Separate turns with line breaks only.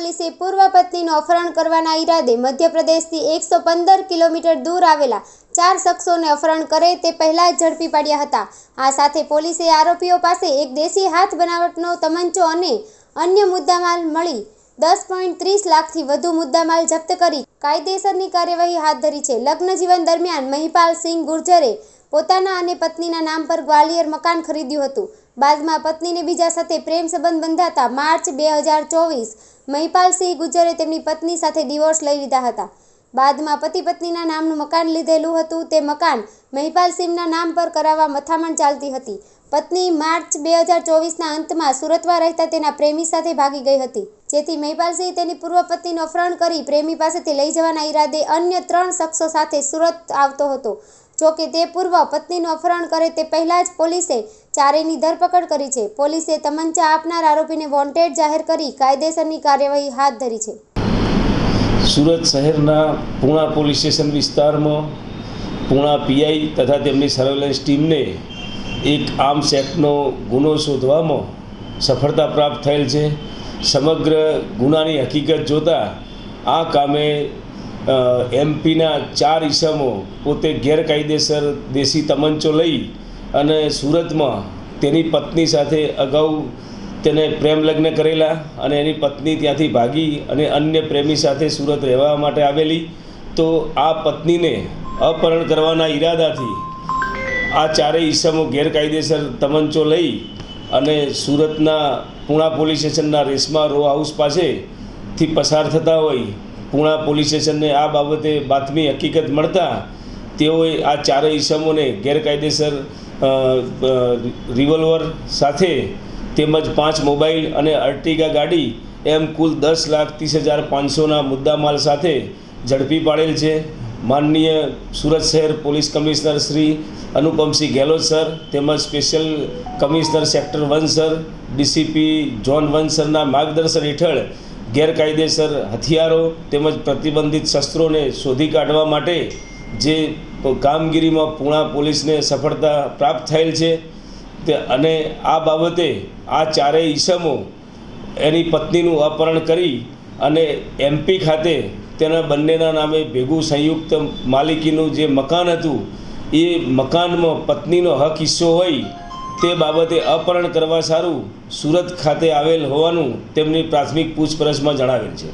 પોલીસે પૂર્વ પત્નીનું અપહરણ કરવાના ઈરાદે મધ્યપ્રદેશથી એકસો પંદર કિલોમીટર દૂર આવેલા ચાર શખ્સોને અપહરણ કરે તે પહેલા જ ઝડપી પાડ્યા હતા. આ સાથે પોલીસે આરોપીઓ પાસે એક દેશી હાથ બનાવટનો તમંચો અને અન્ય મુદ્દામાલ મળી દસ પોઈન્ટ ત્રીસ લાખથી વધુ મુદ્દામાલ જપ્ત કરી કાયદેસરની કાર્યવાહી હાથ ધરી છે. લગ્ન જીવન દરમિયાન મહિપાલ સિંહ ગુર્જરે પોતાના અને પત્નીના નામ પર ગ્વાલિયર મકાન ખરીદ્યું હતું. બાદમાં પત્નીને બીજા સાથે પ્રેમ સંબંધ બંધાતા માર્ચ બે હજાર ચોવીસ મહિપાલસિંહ ગુજરે તેમની પત્ની સાથે ડિવોર્સ લઈ લીધા હતા. બાદમાં પતિ પત્નીના નામનું મકાન લીધેલું હતું. તે મકાન મહિપાલસિંહના નામ પર કરાવવા મથામણ ચાલતી હતી. પત્ની માર્ચ બે હજાર ચોવીસના અંતમાં સુરતમાં રહેતા તેના પ્રેમી સાથે ભાગી ગઈ હતી. જેથી મહિપાલસિંહ તેની પૂર્વ પત્નીનું અપહરણ કરી પ્રેમી પાસેથી લઈ જવાના ઈરાદે અન્ય ત્રણ શખ્સો સાથે સુરત આવતો હતો. જો કે તે પૂર્વ પત્નીનું અપહરણ કરે તે પહેલાં જ પોલીસે ચારેયની ધરપકડ કરી છે. પોલીસે તમંચા આપનાર આરોપીને વોન્ટેડ જાહેર કરી કાયદેસરની કાર્યવાહી હાથ ધરી છે.
સુરત શહેરના પૂણા પોલીસ સ્ટેશન વિસ્તારમાં પૂણા પીઆઈ તથા તેમની સર્વેલન્સ ટીમને એક આર્મ્સ એક્ટનો ગુનો શોધવામાં સફળતા પ્રાપ્ત થયેલ છે. સમગ્ર ગુનાની હકીકત જોતાં આ કામે એમપીના ચાર ઈસમો પોતે ગેરકાયદેસર દેશી તમંચો લઈ અને સુરતમાં તેની પત્ની સાથે અગાઉ તેને પ્રેમ લગ્ન કરેલા અને એની પત્ની ત્યાંથી ભાગી અને અન્ય પ્રેમી સાથે સુરત રહેવા માટે આવેલી. તો આ પત્નીને અપહરણ કરવાના ઈરાદાથી આ ચારેય ઈસમો ગેરકાયદેસર તમંચો લઈ અને સુરતના પૂણા પોલીસ સ્ટેશનના રેસમા રો હાઉસ પાસેથી પસાર થતા હોય પૂણા પોલીસ સ્ટેશનને આ બાબતે બાતમી હકીકત મળતા તેઓએ આ ચારેય ઈસમોને ગેરકાયદેસર રિવોલ્વર સાથે તેમજ પાંચ મોબાઈલ અને અર્ટિગા ગાડી એમ કુલ દસ લાખ ત્રીસ હજાર પાંચસોના મુદ્દામાલ સાથે ઝડપી પાડેલ છે. માનનીય સુરત શહેર police commissioner Shri Anupamsinh Gehlot sir તેમજ special commissioner sector one sir DCP zone one સરના માર્ગદર્શન હેઠળ ગેરકાયદેસર હથિયારો તેમજ પ્રતિબંધિત શસ્ત્રોને શોધી કાઢવા માટે જે કામગીરીમાં પૂણા પોલીસને સફળતા પ્રાપ્ત થયેલ છે. તે અને આ બાબતે આ ચારેય ઈસમો એની પત્નીનું અપહરણ કરી અને એમપી ખાતે તેના બંનેના નામે ભેગું સંયુક્ત માલિકીનું જે મકાન હતું, એ મકાનમાં પત્નીનો હક હિસ્સો હોય તે બાબતે અપહરણ કરવા સારું સુરત ખાતે આવેલ હોવાનું તેમની પ્રાથમિક પૂછપરછમાં જણાવેલ છે.